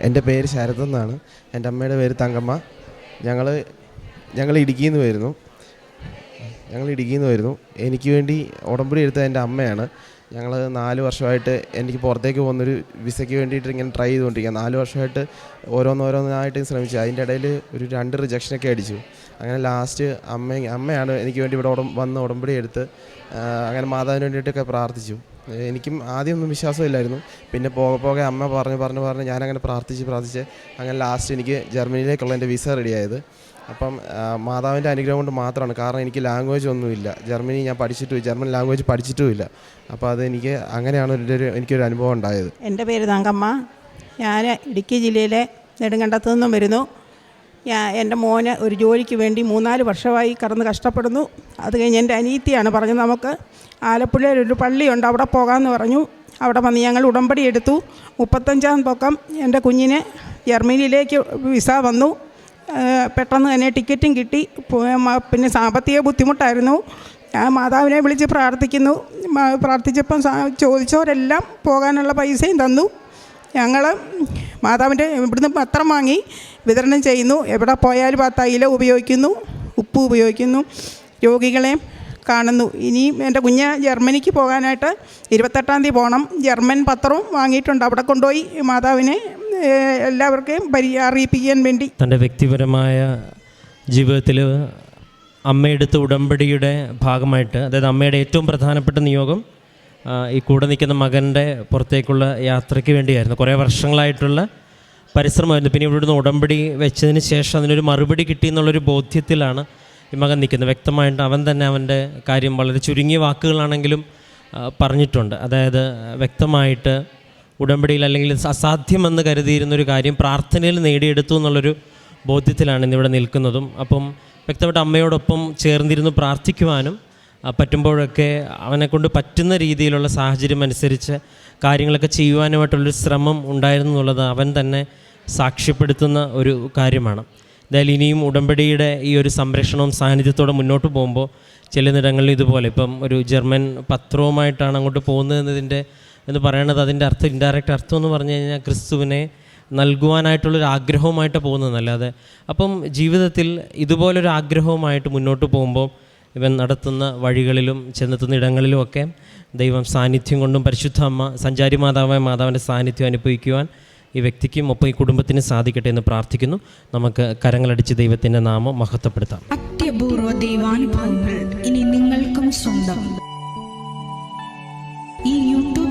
എന്റെ പേര് ശരത് എന്നാണ്. എന്റെ അമ്മയുടെ പേര് തങ്കമ്മ. ഞങ്ങൾ ഞങ്ങൾ ഇടുക്കിയിൽ നിന്ന് വരുന്നു. ഞങ്ങൾ ഇടുക്കിയിൽ നിന്ന് വരുന്നു. എനിക്ക് വേണ്ടി ഉടമ്പടി എടുത്ത എന്റെ അമ്മയാണ്. ഞങ്ങൾ നാല് വർഷമായിട്ട് എനിക്ക് പുറത്തേക്ക് പോകുന്നൊരു വിസയ്ക്ക് വേണ്ടിയിട്ട് ഇങ്ങനെ ട്രൈ ചെയ്തുകൊണ്ടിരിക്കുക നാല് വർഷമായിട്ട് ഓരോന്നോരോന്നായിട്ട് ശ്രമിച്ചു. അതിന്റെ ഇടയിൽ ഒരു രണ്ട് റിജക്ഷനൊക്കെ അടിച്ചു. അങ്ങനെ ലാസ്റ്റ് അമ്മ അമ്മയാണ് എനിക്ക് വേണ്ടി ഇവിടെ ഉടം വന്ന് ഉടമ്പടി എടുത്ത് അങ്ങനെ മാതാവിന് വേണ്ടിയിട്ടൊക്കെ പ്രാർത്ഥിച്ചു. എനിക്കും ആദ്യമൊന്നും വിശ്വാസമില്ലായിരുന്നു പിന്നെ പോകെ പോകെ അമ്മ പറഞ്ഞു പറഞ്ഞു പറഞ്ഞ് ഞാനങ്ങനെ പ്രാർത്ഥിച്ച് പ്രാർത്ഥിച്ച് അങ്ങനെ ലാസ്റ്റ് എനിക്ക് ജർമ്മനിയിലേക്കുള്ള എന്റെ വിസ റെഡിയായത് അപ്പം മാതാവിന്റെ അനുഗ്രഹം കൊണ്ട് മാത്രമാണ്. കാരണം എനിക്ക് ലാംഗ്വേജ് ഒന്നുമില്ല. ജർമ്മനി ഞാൻ പഠിച്ചിട്ടും ജർമ്മൻ ലാംഗ്വേജ് പഠിച്ചിട്ടുമില്ല. അപ്പോൾ അത് എനിക്ക് അങ്ങനെയാണ് ഒരു ഒരു- എനിക്കൊരു അനുഭവം ഉണ്ടായത്. എന്റെ പേര് തങ്കമ്മ ഞാൻ ഇടുക്കി ജില്ലയിലെ നെടുങ്കണ്ടത്തു നിന്നും വരുന്നു. ഞാൻ എന്റെ മോന് ഒരു ജോലിക്ക് വേണ്ടി മൂന്നാൽ വർഷമായി കടന്ന് കഷ്ടപ്പെടുന്നു. അത് കഴിഞ്ഞ് എന്റെ അനീത്തിയാണ് പറഞ്ഞത് നമുക്ക്. ആലപ്പുഴയിൽ ഒരു പള്ളിയുണ്ട് അവിടെ പോകാമെന്ന് പറഞ്ഞു. അവിടെ വന്ന് ഞങ്ങൾ ഉടമ്പടി എടുത്തു. മുപ്പത്തഞ്ചാം പൊക്കം എന്റെ കുഞ്ഞിന് ജർമ്മനിയിലേക്ക് വിസ വന്നു. പെട്ടെന്ന് തന്നെ ടിക്കറ്റും കിട്ടി. പിന്നെ സാമ്പത്തിക ബുദ്ധിമുട്ടായിരുന്നു. ഞാൻ മാതാവിനെ വിളിച്ച് പ്രാർത്ഥിക്കുന്നു. പ്രാർത്ഥിച്ചപ്പം ചോദിച്ചവരെല്ലാം പോകാനുള്ള പൈസയും തന്നു. ഞങ്ങൾ മാതാവിന്റെ ഇവിടുന്ന് പത്രം വാങ്ങി വിതരണം ചെയ്യുന്നു. എവിടെ പോയാലും ആ തൈലം ഉപയോഗിക്കുന്നു ഉപ്പ് ഉപയോഗിക്കുന്നു. രോഗികളെ കാണുന്നു. ഇനിയും എന്റെ കുഞ്ഞ് ജർമ്മനിക്ക് പോകാനായിട്ട് ഇരുപത്തെട്ടാം തീയതി പോകണം. ജർമ്മൻ പത്രവും വാങ്ങിയിട്ടുണ്ട്. അവിടെ കൊണ്ടുപോയി മാതാവിനെ എല്ലാവർക്കും പരി അറിയിപ്പിക്കാൻ വേണ്ടി. തന്റെ വ്യക്തിപരമായ ജീവിതത്തിൽ അമ്മയെടുത്ത ഉടമ്പടിയുടെ ഭാഗമായിട്ട് അതായത് അമ്മയുടെ ഏറ്റവും പ്രധാനപ്പെട്ട നിയോഗം ഈ കൂടെ നിൽക്കുന്ന മകന്റെ പുറത്തേക്കുള്ള യാത്രയ്ക്ക് വേണ്ടിയായിരുന്നു. കുറേ വർഷങ്ങളായിട്ടുള്ള പരിശ്രമമായിരുന്നു. പിന്നെ ഇവിടുന്ന് ഉടമ്പടി വെച്ചതിന് ശേഷം അതിനൊരു മറുപടി കിട്ടി എന്നുള്ളൊരു ബോധ്യത്തിലാണ് ഈ മകൻ നിൽക്കുന്നത്. വ്യക്തമായിട്ട് അവൻ തന്നെ അവന്റെ കാര്യം വളരെ ചുരുങ്ങിയ വാക്കുകളാണെങ്കിലും പറഞ്ഞിട്ടുണ്ട്. അതായത് വ്യക്തമായിട്ട് ഉടമ്പടിയിൽ അല്ലെങ്കിൽ അസാധ്യമെന്ന് കരുതിയിരുന്നൊരു കാര്യം പ്രാർത്ഥനയിൽ നേടിയെടുത്തു എന്നുള്ളൊരു ബോധ്യത്തിലാണ് ഇന്നിവിടെ നിൽക്കുന്നതും. അപ്പം വ്യക്തമായിട്ട് അമ്മയോടൊപ്പം ചേർന്നിരുന്ന് പ്രാർത്ഥിക്കുവാനും പറ്റുമ്പോഴൊക്കെ അവനെക്കൊണ്ട് പറ്റുന്ന രീതിയിലുള്ള സാഹചര്യം അനുസരിച്ച് കാര്യങ്ങളൊക്കെ ചെയ്യുവാനുമായിട്ടുള്ളൊരു ശ്രമം ഉണ്ടായിരുന്നു എന്നുള്ളത് അവൻ തന്നെ സാക്ഷ്യപ്പെടുത്തുന്ന ഒരു കാര്യമാണ്. എന്തായാലും ഇനിയും ഉടമ്പടിയുടെ ഈ ഒരു സംരക്ഷണവും സാന്നിധ്യത്തോടെ മുന്നോട്ട് പോകുമ്പോൾ ചിലയിടങ്ങളിൽ ഇതുപോലെ ഇപ്പം ഒരു ജർമ്മൻ പത്രവുമായിട്ടാണ് അങ്ങോട്ട് പോകുന്നത് എന്നതിന്റെ എന്ന് പറയുന്നത് അതിന്റെ അർത്ഥം ഇൻഡയറക്റ്റ് അർത്ഥം എന്ന് പറഞ്ഞു കഴിഞ്ഞാൽ ക്രിസ്തുവിനെ നൽകുവാനായിട്ടുള്ളൊരു ആഗ്രഹവുമായിട്ട് പോകുന്നതല്ലാതെ. അപ്പം ജീവിതത്തിൽ ഇതുപോലൊരു ആഗ്രഹവുമായിട്ട് മുന്നോട്ട് പോകുമ്പോൾ ഇവൻ നടത്തുന്ന വഴികളിലും ചെന്നെത്തുന്ന ഇടങ്ങളിലുമൊക്കെ ദൈവം സാന്നിധ്യം കൊണ്ടും പരിശുദ്ധ അമ്മ സഞ്ചാരി മാതാവായ മാതാവിന്റെ സാന്നിധ്യം അനുഭവിക്കുവാൻ ഈ വ്യക്തിക്കും ഒപ്പം ഈ കുടുംബത്തിനും സാധിക്കട്ടെ എന്ന് പ്രാർത്ഥിക്കുന്നു. നമുക്ക് കരങ്ങളടിച്ച് ദൈവത്തിന്റെ നാമം മഹത്വപ്പെടുത്താം. അത്യപൂർവ ദൈവാനുഭവങ്ങൾ ഇനി നിങ്ങൾക്കും സ്വന്തം.